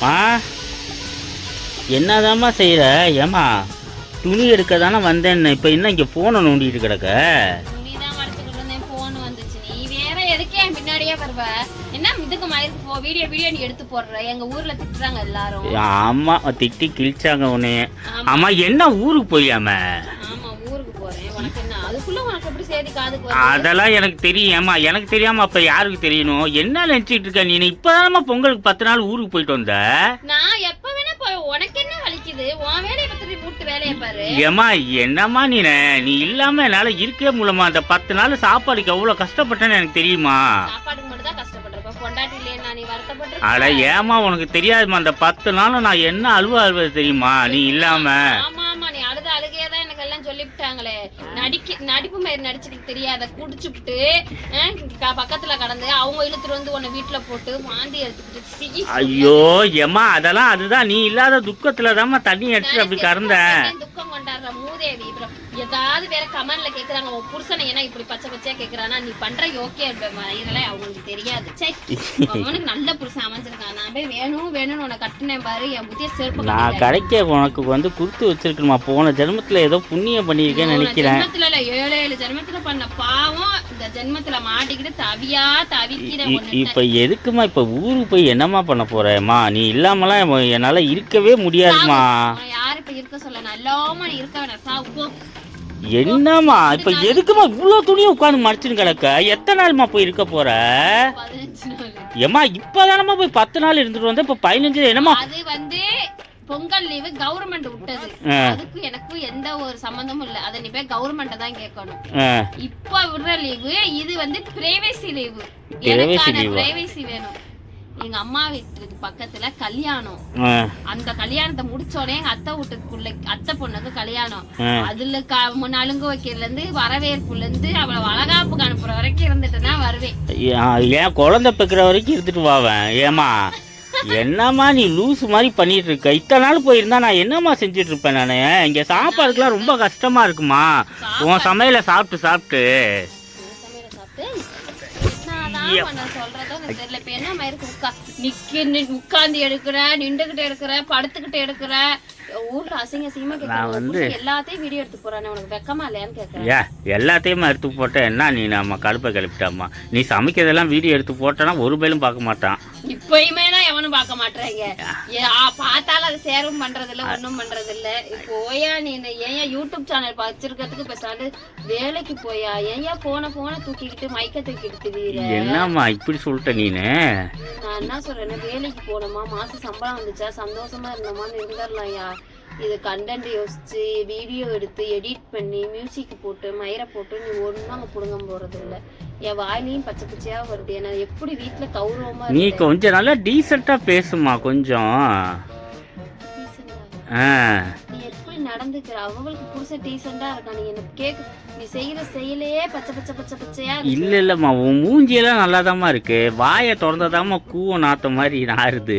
மா என்னதாம்மா செய்கிற ஏம்மா துணி எடுக்க தானே வந்தேன்னு இப்போ என்ன இங்கே ஃபோனை நோண்டிட்டு கிடக்க? ஆமாம் திட்டி கிழிச்சாங்க உன்னை ஆமா. ஆமா என்ன ஊருக்கு போயாம அதெல்லாம் எனக்கு தெரியும் ஏம்மா எனக்கு தெரியாம அப்ப யாருக்கு தெரியணும்? என்ன நினைச்சிட்டு இருக்க நீ? இப்பதானம்மா பொங்கலுக்கு பத்து நாள் ஊருக்கு போயிட்டு வந்த? நான் எப்ப வேணா உனக்கு என்ன வலிக்குது உன் வேலையை பத்தி மூட்டு வேலையை பாரு ஏம்மா என்னம்மா நீ? நீ இல்லாம என்னால இருக்கவே முடியலம்மா. அந்த பத்து நாள் சாப்பாடுக்கு எவ்வளவு கஷ்டப்பட்டேன்னு எனக்கு தெரியுமா? சாப்பாடுக்கு மட்டும் தான் பொண்டாட்டி இல்லையா நீ வருத்தப்பட்டு அட ஏமா உனக்கு தெரியாதும்மா. அந்த பத்து நாளும் நான் என்ன அழுவ அழுவது தெரியுமா? நீ இல்லாம. ஆமா ஆமா நீ அழுத அழுகையே தான் சொல்லிவிட்டாங்களே நடிக்க நடிப்பு மாதிரி நடிச்சதுக்கு தெரியாத குடிச்சுப்புட்டு பக்கத்துல கடந்து அவங்க இழுத்துட்டு வந்து உன்னை வீட்டுல போட்டு வாந்தி எடுத்துக்கிட்டு ஐயோ ஏம்மா அதெல்லாம் அதுதான். நீ இல்லாத துக்கத்துல தாம்மா தண்ணி அடிச்சு அப்படி நான் மூதேவி அப்புறம் ஏதாவது வேற கமெண்ட்ல கேக்குறாங்க. உன் புருஷனை என்ன இப்படி பச்சை பச்சையா கேக்குறானா? நீ பண்ற யோக்கிய இதெல்லாம் அவங்களுக்கு தெரியாது. சே அவனுக்கு நல்ல புருஷன் அமைஞ்சிருக்கான். நான் போய் வேணும் வேணும்னு உன்னை கட்டுனேன் பாரு. என் புத்திய செருப்பு நான். கிடைக்க உனக்கு வந்து கொடுத்து வச்சிருக்கணுமா? போன ஜென்மத்துல ஏதோ புண்ணியம் பண்ணியிருக்கேன்னு நினைக்கிறேன். ஜென்மத்துல இல்ல ஏழு ஏழு ஜென்மத்துல பண்ண பாவம் இந்த ஜென்மத்துல மாட்டிக்கிட்டு தவியா தவிக்கிற இப்ப எதுக்குமா இப்ப ஊருக்கு போய் என்னம்மா பண்ண போறேம்மா? நீ இல்லாமலாம் என்னால இருக்கவே முடியாதுமா இருக்க சொல்ல நல்லாம இருக்க வேணாம். சாவு போ என்னம்மா? இப்ப எதுக்குமா இவ்வளவு துணியை உட்காந்து மடிச்சுன்னு கிடக்க? எத்தனை நாள்மா போய் இருக்க போற? ஏம்மா இப்பதானம்மா போய் பத்து நாள் இருந்துட்டு வந்த? இப்ப பதினஞ்சு என்னம்மா? அது வந்து பொங்கல் லீவு கவர்மெண்ட் விட்டது. அதுக்கு எனக்கும் எந்த ஒரு சம்பந்தமும் இல்ல. அதை நீ போய் கவர்மெண்ட்டை தான் கேட்கணும். இப்ப விடுற லீவு இது வந்து பிரைவேசி லீவு. எனக்கான? பிரைவேசி வேணும். எங்க அம்மா வீட்டுக்கு பக்கத்துல கல்யாணம். அந்த கல்யாணத்தை முடிச்சோடனே எங்க அத்தை வீட்டுக்குள்ள அத்தை பொண்ணுக்கு கல்யாணம். அதுல க- முன்ன அலுங்கு வைக்கிறதுல இருந்து வரவேற்புல இருந்து அவளை வளகாப்புக்கு அனுப்புற வரைக்கும் இருந்துட்டு தான் வருவேன். ஏன் ஏன் குழந்தை பெக்கிற வரைக்கும் இருந்துட்டு வாவேன் ஏமா என்னம்மா நீ லூஸ் மாதிரி பண்ணிட்டு இருக்க இத்தனை நாள் போயிருந்தா நான் என்னம்மா செஞ்சுட்டு இருப்பேன் நான்? இங்க சாப்பாடுக்குலாம் ரொம்ப கஷ்டமா இருக்குமா? உன் சமையல சாப்பிட்டு சாப்பிட்டு உட்கார்ந்து எடுக்கிற நின்றுகிட்டு எடுக்கிற படுத்துக்கிட்டு எடுக்கிற. ஊர்ல அசிங்க அசிங்கமா வந்து- எல்லாத்தையும் வீடியோ எடுத்து போறானே. உனக்கு வெக்கமா இல்லையான்னு கேக்குறேன். எல்லாத்தையும் எடுத்து போட்ட என்ன நீ நம்ம கடுப்பை கிளப்பிட்டாம்மா? நீ சமைக்கிறதெல்லாம் வீடியோ எடுத்து போட்டனா ஒரு பேரும் பார்க்க மாட்டான். இப்பயுமே எவனும் பார்க்க மாட்டாங்க பார்த்தாலும் அது சேரும் பண்றது இல்ல ஒண்ணும் பண்றது இல்ல போயா நீ ஏன் யூடியூப் சேனல் வச்சிருக்கிறதுக்கு பேசாண்டு வேலைக்கு போயா? ஏன்யா போன போன தூக்கிக்கிட்டு மைக்க தூக்கிட்டு திரியுற என்னம்மா இப்படி சொல்லிட்ட நீனு? நான் என்ன சொல்றேன்னா வேலைக்கு போனோமா? மாசம் சம்பளம் வந்துச்சா? சந்தோஷமா இருந்தோமான்னு இருந்துடலாம்யா. இது கண்டென்ட் யோசிச்சு வீடியோ எடுத்து எடிட் பண்ணி மியூசிக் போட்டு மயிரை போட்டு நீ ஒன்றும் அங்கே புடுங்க போறது இல்ல என் வாயிலையும் பச்சை பச்சையா வருது. ஏன்னா எப்படி வீட்டுல கௌரவமா நீ. கொஞ்சம் நல்லா டீசெண்டா பேசுமா கொஞ்சம். நடந்துக்கிற அவங்களுக்கு புருஷன் டீசெண்டா இருக்கா நீ என்ன கேக்கு நீ செய்யற செயலையே பச்சை பச்சை பச்சை பச்சையா இருக்கு. இல்ல இல்லம்மா உன் மூஞ்சியெல்லாம் நல்லாதாம்மா இருக்கு. வாயை திறந்ததாம்மா கூவம் நாத்த மாதிரி நாறுது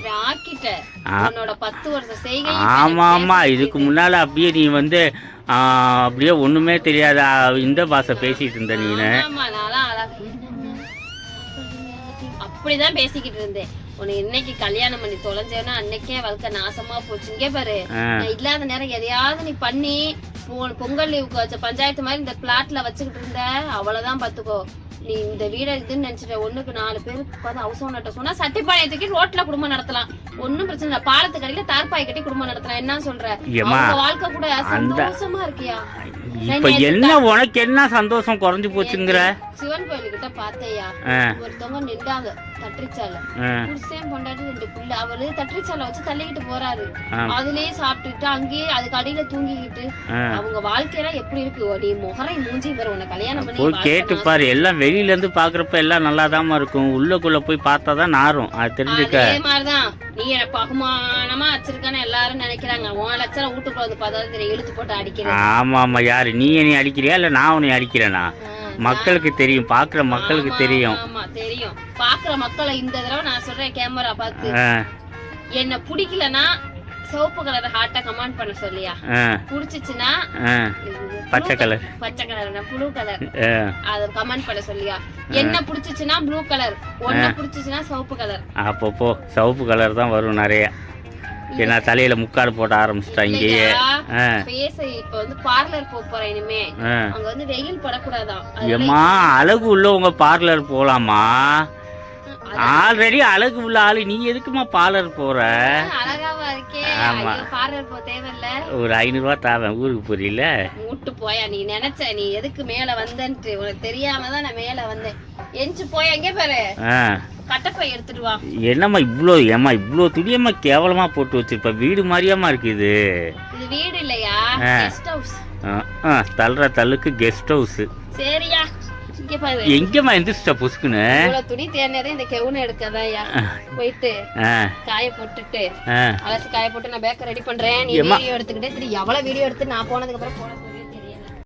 நான் ஆக்கிட்ட ஆ. உன்னோட பத்து வருஷம் செய்கை ஆமா ஆமா இதுக்கு முன்னால அப்படியே நீ வந்து ஆ, அப்படியே ஒண்ணுமே தெரியாத ஆ, இந்த பாஷை பேசிட்டு இருந்த நீனு. ஆமா நான்லாம் அழகா? அப்படிதான் பேசிக்கிட்டு இருந்தேன். உன்னை இன்னைக்கு கல்யாணம் பண்ணி தொலைஞ்சேன்னா அன்னைக்கே வாழ்க்கை நாசமா போச்சு. இங்கே பாரு நான் இல்லாத நேரம் எதையாவது நீ பண்ணி பொங்கல் லீவுக்கு வச்ச பஞ்சாயத்து மாதிரி இந்த பிளாட்ல வச்சுக்கிட்டு இருந்த அவ்வளவுதான் பாத்துக்கோ. நீ இந்த வீட இதுன்னு நினைச்சிட்ட. ஒண்ணுக்கு நாலு பேர் உட்காந்து ஹவுஸ் ஓனர்ட்ட சொன்னா சட்டிப்பாளையத்துக்கு ரோட்ல குடும்பம் நடத்தலாம். ஒண்ணும் பிரச்சனை இல்ல. பாலத்துக்கு அடியில தார்பாய் கட்டி குடும்பம் நடத்தலாம். என்ன சொல்ற? வாழ்க்கை கூட சந்தோஷமா இருக்கியா? இப்ப என்ன உனக்கு என்ன சந்தோஷம் குறைஞ்சு போச்சுங்கிற? சிவன் கோயிலுக்கிட்ட பார்த்தேயா ஆ, ஒருத்தவங்க நின்றாங்க தட்ரிச்சால ஆ, புருஷன் பொண்டாட்டி ரெண்டு புள்ள. அவரு தட்ரிச்சால வச்சு தள்ளிக்கிட்டு போறாரு. அதுலயே சாப்பிட்டுட்டு அங்கேயே அதுக்கு அடியில தூங்கிக்கிட்டு. அவங்க வாழ்க்கையெல்லாம் எப்படி இருக்கு? நீ முகரை மூஞ்சி பாரு உன்னை கல்யாணம் பண்ணி போய் கேட்டு. பாரு. எல்லாம் வெளியில இருந்து பாக்குறப்ப எல்லாம் நல்லாதாம்மா இருக்கும். உள்ளுக்குள்ள போய் பார்த்தா தான் நாரும். அது தெரிஞ்சுக்க. அதே மாதிரிதான். நீ என்ன பகுமானமா வச்சிருக்கான்னு எல்லாரும் நினைக்கிறாங்க. உன் லட்சம் வீட்டுக்குள்ள வந்து பார்த்தா தெரியும் இழுத்து போட்டு அடிக்கிறேன் ஆமா ஆமா யாரு? நீ என்னை அடிக்கிறியா? இல்ல நான் உன்னை அடிக்கிறேனா? மக்களுக்கு தெரியும் பாக்குற மக்களுக்கு தெரியும். ஆமா தெரியும். பாக்குற மக்களை இந்த தடவை நான் சொல்றேன் கேமரா பார்த்து. என்ன பிடிக்கலனா சிவப்பு கலர் ஹார்ட்டா கமெண்ட் பண்ண சொல்லியா? ஆ. பச்சை கலர் பச்சை கலர் ப்ளூ கலர் அத கமெண்ட் பண்ண சொல்லியா? என்ன புடிச்சிச்சுன்னா ப்ளூ கலர் ஒன்ன புடிச்சிச்சுன்னா சிவப்பு கலர் அப்பப்போ சிவப்பு கலர் தான் வரும் நிறைய. ஏன்னா தலையில முக்காடு போட ஆரம்பிச்சிட்டாங்கயே ஆ. பேச இப்ப வந்து பார்லர் போக போறேன் இனிமே. அங்க வந்து வெயில் படக்கூடாதாம் அதனால ஏம்மா அழகு உள்ளவங்க பார்லர் போலாமா? ஆல்ரெடி அழகு உள்ள ஆளு. நீ எதுக்குமா பார்லர் போற? இருக்கே. ஆமா. ஒரு ஐநூறுரூவா தாவேன். ஊருக்கு போறீல மூட்டு போயா நீ நினைச்ச நீ எதுக்கு மேல வந்தன்ட்டு. உனக்கு தெரியாம தான் நான் மேல வந்தேன். எஞ்சி போய் எங்கே பாரு? கட்டப்பை எடுத்துட்டு வா. என்னம்மா இவ்வளோ ஏம்மா இவ்வளோ துணியம்மா கேவலமாக போட்டு வச்சிருப்ப? வீடு மாதிரியாம்மா இருக்குது. இது வீடு இல்லையா. கெஸ்ட் ஹவுஸ் தள்ளுற தள்ளுக்கு கெஸ்ட் ஹவுஸு சரியா. எங்கேம்மா எந்திரிச்சிட்ட புசுக்குன்னு? இவ்வளவு துணி தேர்னதே இந்த கெவுன எடுக்கதான்யா போயிட்டு காய போட்டுட்டு அலசி காய போட்டு நான் பேக்க ரெடி பண்றேன். நீ. வீடியோ எடுத்துக்கிட்டே சரி எவ்வளவு வீடியோ எடுத்து நான் போனதுக்கு அப்புறம் போன